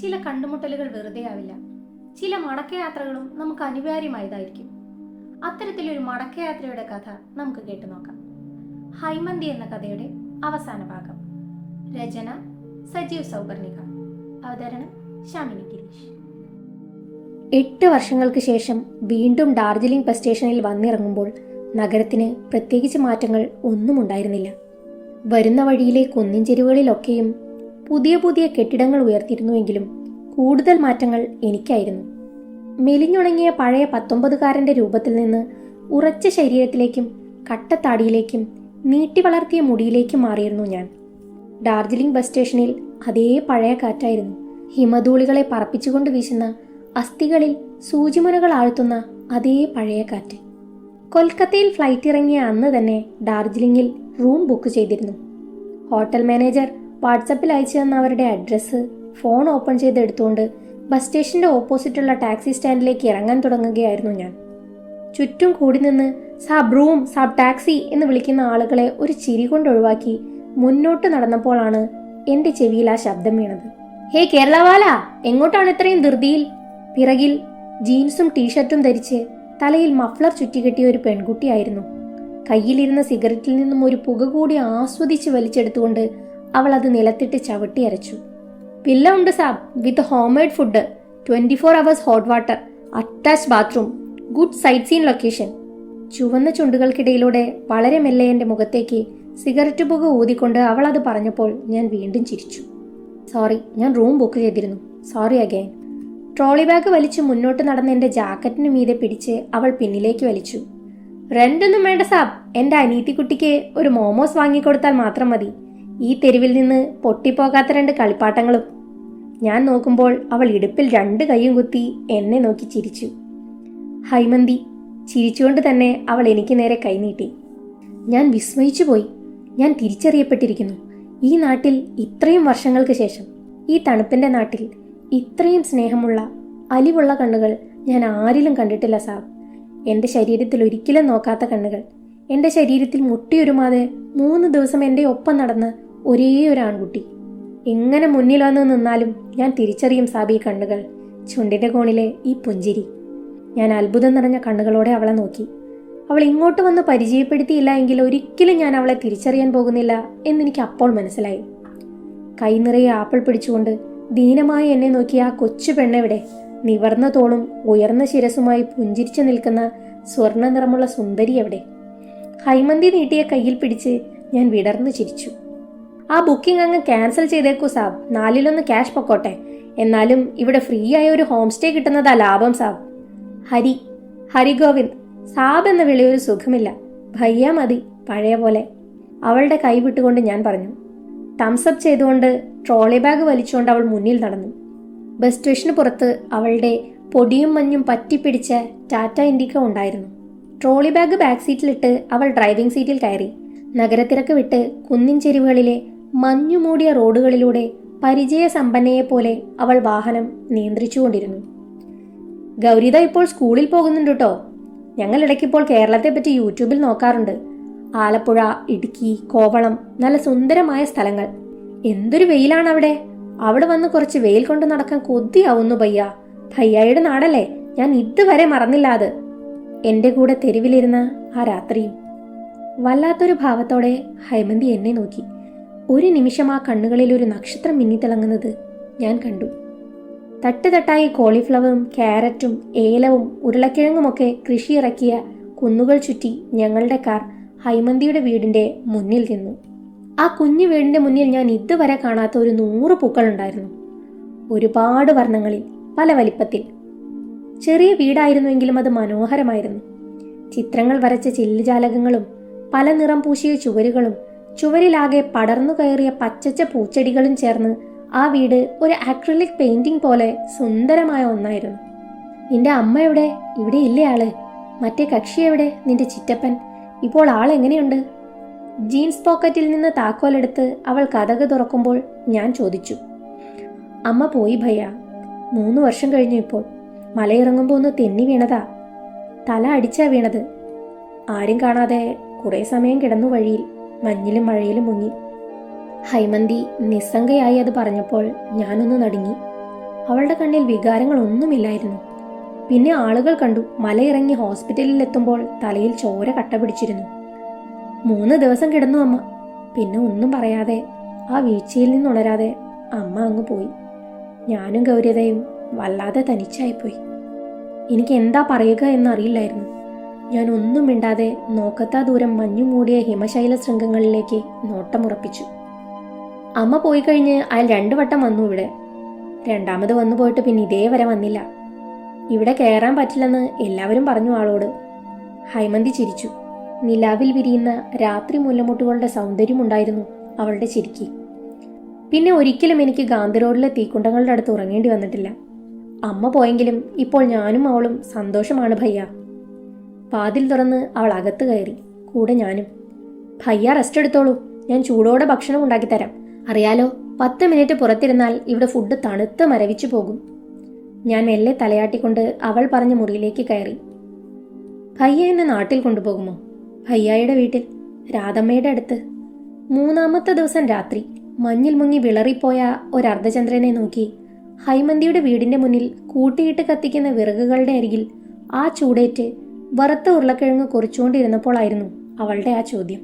ചില കണ്ടുമുട്ടലുകൾ വെറുതെ ആവില്ല. ചില മടക്കയാത്രകളും നമുക്ക് അനിവാര്യമായതായിരിക്കും. അത്തരത്തിലൊരു മടക്കയാത്രയുടെ കഥ നമുക്ക് കേട്ടു നോക്കാം. ഹൈമന്തി എന്ന കഥയുടെ അവസാന ഭാഗം. രചന സജീവ് സൗപർണിക. അവതരണം ശാമിനി ഗിരീഷ്. എട്ട് വർഷങ്ങൾക്ക് ശേഷം വീണ്ടും ഡാർജിലിംഗ് ബസ് സ്റ്റേഷനിൽ വന്നിറങ്ങുമ്പോൾ നഗരത്തിന് പ്രത്യേകിച്ച് മാറ്റങ്ങൾ ഒന്നും ഉണ്ടായിരുന്നില്ല. വരുന്ന വഴിയിലെ കുന്നിൻ ചെരുവുകളിലൊക്കെയും പുതിയ പുതിയ കെട്ടിടങ്ങൾ ഉയർത്തിയിരുന്നുവെങ്കിലും കൂടുതൽ മാറ്റങ്ങൾ എനിക്കായിരുന്നു. മെലിഞ്ഞുണങ്ങിയ പഴയ പത്തൊമ്പതുകാരന്റെ രൂപത്തിൽ നിന്ന് ഉറച്ച ശരീരത്തിലേക്കും കട്ടത്താടിയിലേക്കും നീട്ടി വളർത്തിയ മുടിയിലേക്കും മാറിയിരുന്നു ഞാൻ. ഡാർജിലിംഗ് ബസ് സ്റ്റേഷനിൽ അതേ പഴയ കാറ്റായിരുന്നു. ഹിമധൂളികളെ പറപ്പിച്ചുകൊണ്ട് വീശുന്ന അസ്ഥികളിൽ സൂചിമുനകൾ ആഴ്ത്തുന്ന അതേ പഴയ കാറ്റ്. കൊൽക്കത്തയിൽ ഫ്ലൈറ്റ് ഇറങ്ങിയ അന്ന് തന്നെ ഡാർജിലിംഗിൽ റൂം ബുക്ക് ചെയ്തിരുന്നു. ഹോട്ടൽ മാനേജർ വാട്സപ്പിൽ അയച്ചു തന്ന അവരുടെ അഡ്രസ്സ് ഫോൺ ഓപ്പൺ ചെയ്ത് എടുത്തുകൊണ്ട് ബസ് സ്റ്റേഷന്റെ ഓപ്പോസിറ്റുള്ള ടാക്സി സ്റ്റാൻഡിലേക്ക് ഇറങ്ങാൻ തുടങ്ങുകയായിരുന്നു ഞാൻ. ചുറ്റും കൂടി നിന്ന് സാബ് റൂം സാബ് ടാക്സി എന്ന് വിളിക്കുന്ന ആളുകളെ ഒരു ചിരി കൊണ്ട് ഒഴിവാക്കി മുന്നോട്ട് നടന്നപ്പോഴാണ് എന്റെ ചെവിയിൽ ആ ശബ്ദം വീണത്. ഹേ കേരളവാല എങ്ങോട്ടാണ് ഇത്രയും ധൃതിയിൽ? പിറകിൽ ജീൻസും ടീഷർട്ടും ധരിച്ച് തലയിൽ മഫ്ലർ ചുറ്റിക്കെട്ടിയ ഒരു പെൺകുട്ടിയായിരുന്നു. കയ്യിലിരുന്ന സിഗരറ്റിൽ നിന്നും ഒരു പുക കൂടി ആസ്വദിച്ച് വലിച്ചെടുത്തുകൊണ്ട് അവൾ അത് നിലത്തിട്ട് ചവിട്ടി അരച്ചു. വില്ല ഉണ്ട് സാബ് with homemade food twenty four hours hot water attach bathroom good sight scene location. ചുവന്ന ചുണ്ടുകൾക്കിടയിലൂടെ വളരെ മെല്ലെ എന്റെ മുഖത്തേക്ക് സിഗരറ്റ് പുക ഊതിക്കൊണ്ട് അവൾ അത് പറഞ്ഞപ്പോൾ ഞാൻ വീണ്ടും ചിരിച്ചു. സോറി ഞാൻ റൂം ബുക്ക് ചെയ്തിരുന്നു. Sorry again. ട്രോളി ബാഗ് വലിച്ച് മുന്നോട്ട് നടന്ന എന്റെ ജാക്കറ്റിന് മീതെ പിടിച്ച് അവൾ പിന്നിലേക്ക് വലിച്ചു. റെന്റൊന്നും വേണ്ട സാബ് എന്റെ അനീത്തിക്കുട്ടിക്ക് ഒരു മോമോസ് വാങ്ങിക്കൊടുത്താൽ മാത്രം മതി. ഈ തെരുവിൽ നിന്ന് പൊട്ടിപ്പോകാത്ത രണ്ട് കളിപ്പാട്ടങ്ങളും. ഞാൻ നോക്കുമ്പോൾ അവൾ ഇടുപ്പിൽ രണ്ട് കൈയും കുത്തി എന്നെ നോക്കി ചിരിച്ചു. ഹൈമന്തി ചിരിച്ചുകൊണ്ട് തന്നെ അവൾ എനിക്ക് നേരെ കൈനീട്ടി ഞാൻ വിസ്മയിച്ചു പോയി. ഞാൻ തിരിച്ചറിയപ്പെട്ടിരിക്കുന്നു. ഈ നാട്ടിൽ ഇത്രയും വർഷങ്ങൾക്ക് ശേഷം ഈ തണുപ്പിന്റെ നാട്ടിൽ ഇത്രയും സ്നേഹമുള്ള അലിവുള്ള കണ്ണുകൾ ഞാൻ ആരിലും കണ്ടിട്ടില്ല സാബ് എന്റെ ശരീരത്തിൽ ഒരിക്കലും നോക്കാത്ത കണ്ണുകൾ. എന്റെ ശരീരത്തിൽ മുട്ടിയൊരുമാതെ മൂന്ന് ദിവസം എന്റെ ഒപ്പം നടന്ന ഒരേ ഒരു ആൺകുട്ടി എങ്ങനെ മുന്നിൽ വന്ന് നിന്നാലും ഞാൻ തിരിച്ചറിയും സാബി കണ്ണുകൾ. ചുണ്ടിന്റെ കോണിലെ ഈ പുഞ്ചിരി. ഞാൻ അത്ഭുതം നിറഞ്ഞ കണ്ണുകളോടെ അവളെ നോക്കി. അവൾ ഇങ്ങോട്ട് വന്ന് പരിചയപ്പെടുത്തിയില്ല എങ്കിൽ ഒരിക്കലും ഞാൻ അവളെ തിരിച്ചറിയാൻ പോകുന്നില്ല എന്നെനിക്ക് അപ്പോൾ മനസ്സിലായി. കൈ നിറയെ ആപ്പിൾ പിടിച്ചുകൊണ്ട് ദീനമായി എന്നെ നോക്കിയ ആ കൊച്ചു പെണ്ണെവിടെ നിവർന്ന തോളും ഉയർന്ന ശിരസുമായി പുഞ്ചിരിച്ചു നിൽക്കുന്ന സ്വർണ നിറമുള്ള സുന്ദരി എവിടെ? ഹൈമന്തി നീട്ടിയ കയ്യിൽ പിടിച്ച് ഞാൻ വിടർന്നു ചിരിച്ചു. ആ ബുക്കിംഗ് അങ്ങ് ക്യാൻസൽ ചെയ്തേക്കൂ സാബ്. നാലിലൊന്ന് ക്യാഷ് പൊക്കോട്ടെ. എന്നാലും ഇവിടെ ഫ്രീ ആയ ഒരു ഹോം സ്റ്റേ കിട്ടുന്നതാ ലാഭം സാബ്. ഹരി ഹരിഗോവിന്ദ് സാബ് എന്ന വിളി ഒരു സുഖമില്ല. ഭയ്യ മതി പഴയ പോലെ. അവളുടെ കൈ വിട്ടുകൊണ്ട് ഞാൻ പറഞ്ഞു. തംസപ്പ് ചെയ്തുകൊണ്ട് ട്രോളി ബാഗ് വലിച്ചുകൊണ്ട് അവൾ മുന്നിൽ നടന്നു. ബസ് സ്റ്റേഷന് പുറത്ത് അവളുടെ പൊടിയും മഞ്ഞും പറ്റിപ്പിടിച്ച ടാറ്റ ഇൻഡിക്ക ഉണ്ടായിരുന്നു. ട്രോളി ബാഗ് ബാക്ക് സീറ്റിലിട്ട് അവൾ ഡ്രൈവിംഗ് സീറ്റിൽ കയറി. നഗരത്തിരക്ക് വിട്ട് കുന്നിൻ ചെരുവുകളിലെ മഞ്ഞു റോഡുകളിലൂടെ റോഡുകളിലൂടെ പരിചയസമ്പന്നയെ പോലെ അവൾ വാഹനം നിയന്ത്രിച്ചുകൊണ്ടിരുന്നു. ഗൗരിത ഇപ്പോൾ സ്കൂളിൽ പോകുന്നുണ്ട് കേട്ടോ ഞങ്ങൾ ഇടയ്ക്കിപ്പോൾ കേരളത്തെ പറ്റി യൂട്യൂബിൽ നോക്കാറുണ്ട്. ആലപ്പുഴ ഇടുക്കി കോവളം നല്ല സുന്ദരമായ സ്ഥലങ്ങൾ. എന്തൊരു വെയിലാണ് അവിടെ അവിടെ വന്ന് കുറച്ച് വെയിൽ കൊണ്ട് നടക്കാൻ കൊതിയാവുന്നു ഭയ്യ ഭയ്യായുടെ നാടല്ലേ. ഞാൻ ഇതുവരെ മറന്നില്ല അത് എന്റെ കൂടെ തെരുവിലിരുന്ന ആ രാത്രിയും വല്ലാത്തൊരു ഭാവത്തോടെ ഹൈമന്തി എന്നെ നോക്കി. ഒരു നിമിഷം ആ കണ്ണുകളിൽ ഒരു നക്ഷത്രം മിന്നിത്തിളങ്ങുന്നത് ഞാൻ കണ്ടു. തട്ടുതട്ടായി കോളിഫ്ലവറും ക്യാരറ്റും ഏലവും ഉരുളക്കിഴങ്ങുമൊക്കെ കൃഷി ഇറക്കിയ കുന്നുകൾ ചുറ്റി ഞങ്ങളുടെ കാർ ഹൈമന്തിയുടെ വീടിന്റെ മുന്നിൽ നിന്നു. ആ കുഞ്ഞു വീടിന്റെ മുന്നിൽ ഞാൻ ഇതുവരെ കാണാത്ത ഒരു നൂറ് പൂക്കളുണ്ടായിരുന്നു. ഒരുപാട് വർണങ്ങളിൽ പല വലിപ്പത്തിൽ. ചെറിയ വീടായിരുന്നുവെങ്കിലും അത് മനോഹരമായിരുന്നു. ചിത്രങ്ങൾ വരച്ച ചില്ലുജാലകങ്ങളും പല നിറം പൂശിയ ചുവരുകളും ചുവരിലാകെ പടർന്നു കയറിയ പച്ചച്ച പൂച്ചെടികളും ചേർന്ന് ആ വീട് ഒരു ആക്രിലിക് പെയിന്റിംഗ് പോലെ സുന്ദരമായ ഒന്നായിരുന്നു. നിന്റെ അമ്മ എവിടെ? ഇവിടെ ഇല്ലേ ആൾ? മറ്റേ കക്ഷി എവിടെ? നിന്റെ ചിറ്റപ്പൻ? ഇപ്പോൾ ആൾ എങ്ങനെയുണ്ട്? ജീൻസ് പോക്കറ്റിൽ നിന്ന് താക്കോലെടുത്ത് അവൾ കഥക് തുറക്കുമ്പോൾ ഞാൻ ചോദിച്ചു. അമ്മ പോയി ഭയ മൂന്ന് വർഷം കഴിഞ്ഞു ഇപ്പോൾ. മലയിറങ്ങുമ്പോൾ ഒന്ന് തെന്നി വീണതാ. തല അടിച്ചാ വീണത്. ആരും കാണാതെ കുറേ സമയം കിടന്നു വഴിയിൽ. മഞ്ഞിലും മഴയിലും മുങ്ങി. ഹൈമന്തി നിസ്സംഗയായി അത് പറഞ്ഞപ്പോൾ ഞാനൊന്ന് നടുങ്ങി. അവളുടെ കണ്ണിൽ വികാരങ്ങളൊന്നുമില്ലായിരുന്നു. പിന്നെ ആളുകൾ കണ്ടു മലയിറങ്ങി ഹോസ്പിറ്റലിൽ എത്തുമ്പോൾ തലയിൽ ചോര കട്ട പിടിച്ചിരുന്നു. മൂന്ന് ദിവസം കിടന്നു അമ്മ. പിന്നെ ഒന്നും പറയാതെ ആ വീഴ്ചയിൽ നിന്നുണരാതെ അമ്മ അങ്ങ് പോയി. ഞാനും ഗൗര്യതയും വല്ലാതെ തനിച്ചായിപ്പോയി. എനിക്ക് എന്താ പറയുക എന്നറിയില്ലായിരുന്നു. ഞാൻ ഒന്നും മിണ്ടാതെ നോക്കത്താ ദൂരം മഞ്ഞു മൂടിയ ഹിമശൈല ശൃംഗങ്ങളിലേക്ക് നോട്ടമുറപ്പിച്ചു. അമ്മ പോയി കഴിഞ്ഞ് അയാൾ രണ്ടു വട്ടം വന്നു ഇവിടെ. രണ്ടാമത് വന്നു പോയിട്ട് പിന്നെ ഇതേവരെ വന്നില്ല. ഇവിടെ കയറാൻ പറ്റില്ലെന്ന് എല്ലാവരും പറഞ്ഞു ആളോട്. ഹൈമന്തി ചിരിച്ചു. നിലാവിൽ വിരിയുന്ന രാത്രി മുല്ലമുട്ടുകളുടെ സൗന്ദര്യമുണ്ടായിരുന്നു അവളുടെ ചിരിക്ക്. പിന്നെ ഒരിക്കലും എനിക്ക് ഗാന്ധി റോഡിലെ തീക്കുണ്ടങ്ങളുടെ അടുത്ത് ഉറങ്ങേണ്ടി വന്നിട്ടില്ല. അമ്മ പോയെങ്കിലും ഇപ്പോൾ ഞാനും അവളും സന്തോഷമാണ് ഭയ്യ. വാതിൽ തുറന്ന് അവൾ അകത്ത് കയറി. കൂടെ ഞാനും. ഭയ്യ റെസ്റ്റ് എടുത്തോളൂ. ഞാൻ ചൂടോടെ ഭക്ഷണം ഉണ്ടാക്കി തരാം അറിയാലോ പത്ത് മിനിറ്റ് പുറത്തിരുന്നാൽ ഇവിടെ ഫുഡ് തണുത്ത് മരവിച്ചു പോകും. ഞാൻ മെല്ലെ തലയാട്ടിക്കൊണ്ട് അവൾ പറഞ്ഞ മുറിയിലേക്ക് കയറി. ഭയ്യ എന്നെ നാട്ടിൽ കൊണ്ടുപോകുമോ? ഭയ്യായുടെ വീട്ടിൽ? രാധമ്മയുടെ അടുത്ത്? മൂന്നാമത്തെ ദിവസം രാത്രി മഞ്ഞിൽ മുങ്ങി വിളറിപ്പോയ ഒരു അർദ്ധചന്ദ്രനെ നോക്കി ഹൈമന്തിയുടെ വീടിന്റെ മുന്നിൽ കൂട്ടിയിട്ട് കത്തിക്കുന്ന വിറകുകളുടെ അരികിൽ ആ ചൂടേറ്റ് വറുത്ത ഉരുളക്കിഴങ്ങ് കുറിച്ചുകൊണ്ടിരുന്നപ്പോഴായിരുന്നു അവളുടെ ആ ചോദ്യം.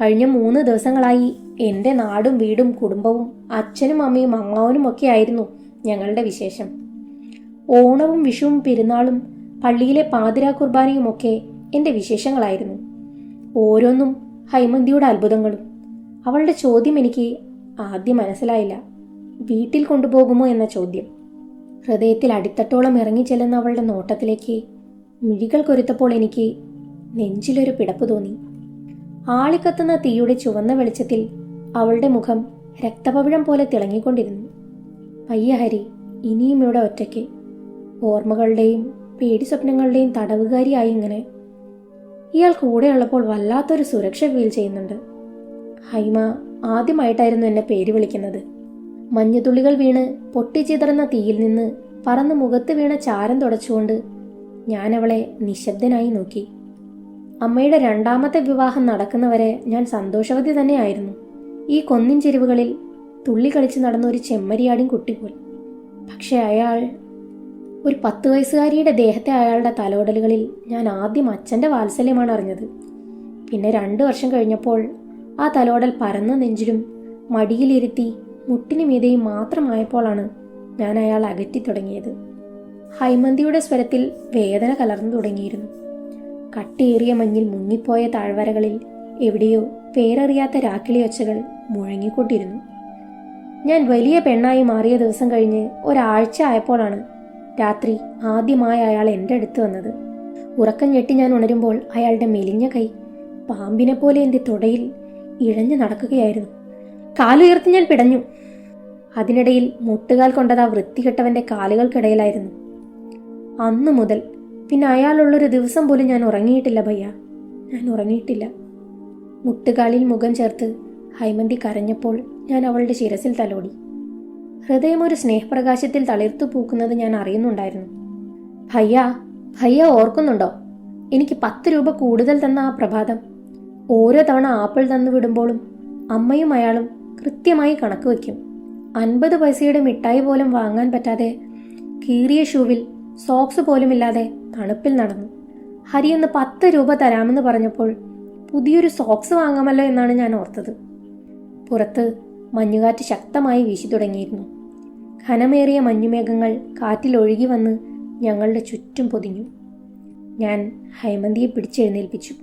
കഴിഞ്ഞ മൂന്ന് ദിവസങ്ങളായി എന്റെ നാടും വീടും കുടുംബവും അച്ഛനും അമ്മയും അമ്മാവനും ഒക്കെ ആയിരുന്നു ഞങ്ങളുടെ വിശേഷം. ഓണവും വിഷുവും പെരുന്നാളും പള്ളിയിലെ പാതിരാ കുർബാനയും ഒക്കെ എന്റെ വിശേഷങ്ങളായിരുന്നു. ഓരോന്നും ഹൈമന്തിയുടെ അത്ഭുതങ്ങളും. അവളുടെ ചോദ്യം എനിക്ക് ആദ്യം മനസ്സിലായില്ല. വീട്ടിൽ കൊണ്ടുപോകുമോ എന്ന ചോദ്യം. ഹൃദയത്തിൽ അടിത്തട്ടോളം ഇറങ്ങിച്ചെല്ലുന്ന അവളുടെ നോട്ടത്തിലേക്ക് മിഴികൾ കൊരുത്തപ്പോൾ എനിക്ക് നെഞ്ചിലൊരു പിടപ്പ് തോന്നി. ആളിക്കത്തുന്ന തീയുടെ ചുവന്ന വെളിച്ചത്തിൽ അവളുടെ മുഖം രക്തപവിഴം പോലെ തിളങ്ങിക്കൊണ്ടിരുന്നു. പയ്യഹരി ഇനിയും ഇവിടെ ഒറ്റയ്ക്ക്. ഓർമ്മകളുടെയും പേടി സ്വപ്നങ്ങളുടെയും തടവുകാരിയായി ഇങ്ങനെ. ഇയാൾ കൂടെയുള്ളപ്പോൾ വല്ലാത്തൊരു സുരക്ഷ ഫീൽ ചെയ്യുന്നുണ്ട്. ഹൈമ ആദ്യമായിട്ടായിരുന്നു എന്നെ പേര് വിളിക്കുന്നത്. മഞ്ഞുതുള്ളികൾ വീണ് പൊട്ടിച്ചിതറുന്ന തീയിൽ നിന്ന് പറന്ന് മുഖത്ത് വീണ ചാരം തുടച്ചുകൊണ്ട് ഞാൻ അവളെ നിശബ്ദനായി നോക്കി. അമ്മയുടെ രണ്ടാമത്തെ വിവാഹം നടക്കുന്നവരെ ഞാൻ സന്തോഷവതി തന്നെയായിരുന്നു. ഈ കൊന്നിൻ ചെരുവുകളിൽ തുള്ളി കളിച്ച് നടന്ന ഒരു ചെമ്മരിയാടും കുട്ടിപോൽ പക്ഷെ അയാൾ ഒരു പത്ത് വയസ്സുകാരിയുടെ ദേഹത്തെ അയാളുടെ തലോടലുകളിൽ ഞാൻ ആദ്യം അച്ഛന്റെ വാത്സല്യമാണ് അറിഞ്ഞത്. പിന്നെ രണ്ട് വർഷം കഴിഞ്ഞപ്പോൾ ആ തലോടൽ പരന്ന നെഞ്ചിലും മടിയിലിരുത്തി മുട്ടിനു മീതെയും മാത്രമായപ്പോഴാണ് ഞാൻ അയാൾ അകറ്റി തുടങ്ങിയത്. ഹൈമന്തിയുടെ സ്വരത്തിൽ വേദന കലർന്നു തുടങ്ങിയിരുന്നു. കട്ടിയേറിയ മഞ്ഞിൽ മുങ്ങിപ്പോയ താഴ്വരകളിൽ എവിടെയോ പേരറിയാത്ത രാക്കിളി ഒച്ചകൾ മുഴങ്ങിക്കൊണ്ടിരുന്നു. ഞാൻ വലിയ പെണ്ണായി മാറിയ ദിവസം കഴിഞ്ഞ് ഒരാഴ്ച ആയപ്പോഴാണ് രാത്രി ആദ്യമായി അയാൾ എന്റെ അടുത്ത് വന്നത്. ഉറക്കം ഞെട്ടി ഞാൻ ഉണരുമ്പോൾ അയാളുടെ മെലിഞ്ഞ കൈ പാമ്പിനെ പോലെ എന്റെ തുടയിൽ ഇഴഞ്ഞു നടക്കുകയായിരുന്നു. കാലുയർത്തി ഞാൻ പിടഞ്ഞു. അതിനിടയിൽ മുട്ടുകാൽ കൊണ്ടത് ആ വൃത്തികെട്ടവന്റെ കാലുകൾക്കിടയിലായിരുന്നു അന്നു മുതൽ. പിന്നെ അയാളുള്ളൊരു ദിവസം പോലും ഞാൻ ഉറങ്ങിയിട്ടില്ല ഭയ്യ. ഞാൻ ഉറങ്ങിയിട്ടില്ല. മുട്ടുകാലിൽ മുഖം ചേർത്ത് ഹൈമന്തി കരഞ്ഞപ്പോൾ ഞാൻ അവളുടെ ശിരസിൽ തലോടി. ഹൃദയം ഒരു സ്നേഹപ്രകാശത്തിൽ തളിർത്തു പൂക്കുന്നത് ഞാൻ അറിയുന്നുണ്ടായിരുന്നു. ഭയ്യ ഭയ്യ ഓർക്കുന്നുണ്ടോ? എനിക്ക് പത്ത് രൂപ കൂടുതൽ തന്ന ആ പ്രഭാതം. ഓരോ തവണ ആപ്പിൾ തന്നു വിടുമ്പോഴും അമ്മയും അയാളും കൃത്യമായി കണക്ക് വയ്ക്കും. അൻപത് പൈസയുടെ മിഠായി പോലും വാങ്ങാൻ പറ്റാതെ കീറിയ ഷൂവിൽ സോക്സ് പോലുമില്ലാതെ തണുപ്പിൽ നടന്നു. ഹരി ഒന്ന് പത്ത് രൂപ തരാമെന്ന് പറഞ്ഞപ്പോൾ പുതിയൊരു സോക്സ് വാങ്ങാമല്ലോ എന്നാണ് ഞാൻ ഓർത്തത്. പുറത്ത് മഞ്ഞുകാറ്റ് ശക്തമായി വീശി തുടങ്ങിയിരുന്നു. ഘനമേറിയ മഞ്ഞുമേഘങ്ങൾ കാറ്റിൽ ഒഴുകി വന്ന് ഞങ്ങളുടെ ചുറ്റും പൊതിഞ്ഞു. ഞാൻ ഹൈമന്തിയെ പിടിച്ചെഴുന്നേൽപ്പിച്ചു.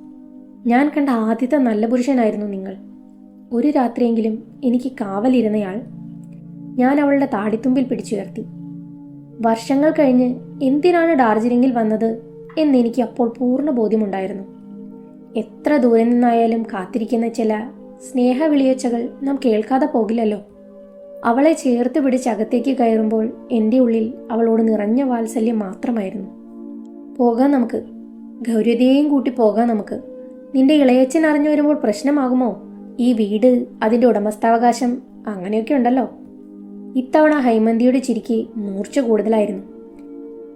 ഞാൻ കണ്ട ആദ്യത്തെ നല്ല പുരുഷനായിരുന്നു നിങ്ങൾ. ഒരു രാത്രിയെങ്കിലും എനിക്ക് കാവലിരുന്നയാൾ. ഞാൻ അവളുടെ താടിത്തുമ്പിൽ പിടിച്ചുയർത്തി. വർഷങ്ങൾ കഴിഞ്ഞ് എന്തിനാണ് ഡാർജിലിംഗിൽ വന്നത് എന്നെനിക്ക് അപ്പോൾ പൂർണ ബോധ്യമുണ്ടായിരുന്നു. എത്ര ദൂരെ നിന്നായാലും കാത്തിരിക്കുന്ന ചില സ്നേഹവിളിയച്ചകൾ നാം കേൾക്കാതെ പോകില്ലല്ലോ. അവളെ ചേർത്ത് പിടിച്ച് അകത്തേക്ക് കയറുമ്പോൾ എന്റെ ഉള്ളിൽ അവളോട് നിറഞ്ഞ വാത്സല്യം മാത്രമായിരുന്നു. പോകാം നമുക്ക്. ഗൗരതയെയും കൂട്ടി പോകാം നമുക്ക്. നിന്റെ ഇളയച്ചൻ അറിഞ്ഞു വരുമ്പോൾ പ്രശ്നമാകുമോ? ഈ വീട് അതിന്റെ ഉടമസ്ഥാവകാശം അങ്ങനെയൊക്കെ ഉണ്ടല്ലോ. ഇത്തവണ ഹൈമന്തിയുടെ ചിരിക്ക് മൂർച്ച കൂടുതലായിരുന്നു.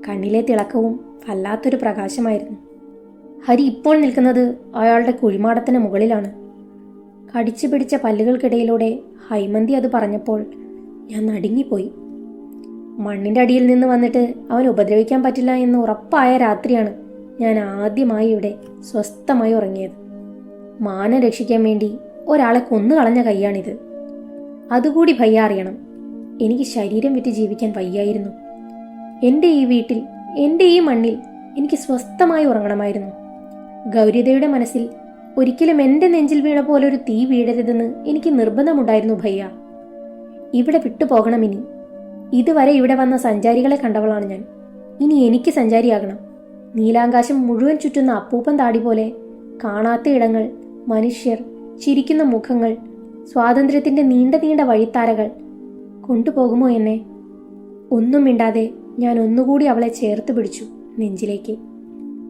കണ്ണിലെ തിളക്കവും വല്ലാത്തൊരു പ്രകാശമായിരുന്നു. ഹരി ഇപ്പോൾ നിൽക്കുന്നത് അയാളുടെ കുഴിമാടത്തിന് മുകളിലാണ്. കടിച്ചു പിടിച്ച പല്ലുകൾക്കിടയിലൂടെ ഹൈമന്തി അത് പറഞ്ഞപ്പോൾ ഞാൻ നടുങ്ങിപ്പോയി. മണ്ണിന്റെ അടിയിൽ നിന്ന് വന്നിട്ട് അവൻ ഉപദ്രവിക്കാൻ പറ്റില്ല എന്ന് ഉറപ്പായ രാത്രിയാണ് ഞാൻ ആദ്യമായി ഇവിടെ സ്വസ്ഥമായി ഉറങ്ങിയത്. മാനം രക്ഷിക്കാൻ വേണ്ടി ഒരാളെ കൊന്നു കളഞ്ഞ കൈയാണിത്. അതുകൂടി ഭയ്യ അറിയണം. എനിക്ക് ശരീരം വിറ്റ് ജീവിക്കാൻ വയ്യായിരുന്നു. എന്റെ ഈ വീട്ടിൽ എന്റെ ഈ മണ്ണിൽ എനിക്ക് സ്വസ്ഥമായി ഉറങ്ങണമായിരുന്നു. ഗൗരിതയുടെ മനസ്സിൽ ഒരിക്കലും എന്റെ നെഞ്ചിൽ വീണ പോലെ ഒരു തീ വീഴരുതെന്ന് എനിക്ക് നിർബന്ധമുണ്ടായിരുന്നു ഭയ്യ. ഇവിടെ വിട്ടുപോകണം ഇനി. ഇതുവരെ ഇവിടെ വന്ന സഞ്ചാരികളെ കണ്ടവളാണ് ഞാൻ. ഇനി എനിക്ക് സഞ്ചാരിയാകണം. നീലാകാശം മുഴുവൻ ചുറ്റുന്ന അപ്പൂപ്പൻ താടി പോലെ കാണാത്ത ഇടങ്ങൾ മനുഷ്യർ ചിരിക്കുന്ന മുഖങ്ങൾ സ്വാതന്ത്ര്യത്തിന്റെ നീണ്ട നീണ്ട വഴിത്താരകൾ കൊണ്ടുപോകുമോ എന്നെ? ഒന്നും മിണ്ടാതെ ഞാൻ ഒന്നുകൂടി അവളെ ചേർത്ത് പിടിച്ചു നെഞ്ചിലേക്ക്.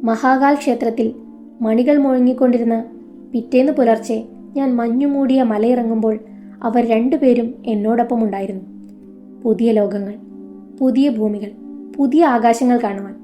മഹാകാൽ ക്ഷേത്രത്തിൽ മണികൾ മുഴങ്ങിക്കൊണ്ടിരുന്ന പിറ്റേന്ന് പുലർച്ചെ ഞാൻ മഞ്ഞുമൂടിയ മലയിറങ്ങുമ്പോൾ അവർ രണ്ടുപേരും എന്നോടൊപ്പം ഉണ്ടായിരുന്നു പുതിയ ലോകങ്ങൾ പുതിയ ഭൂമികൾ പുതിയ ആകാശങ്ങൾ കാണുവാൻ.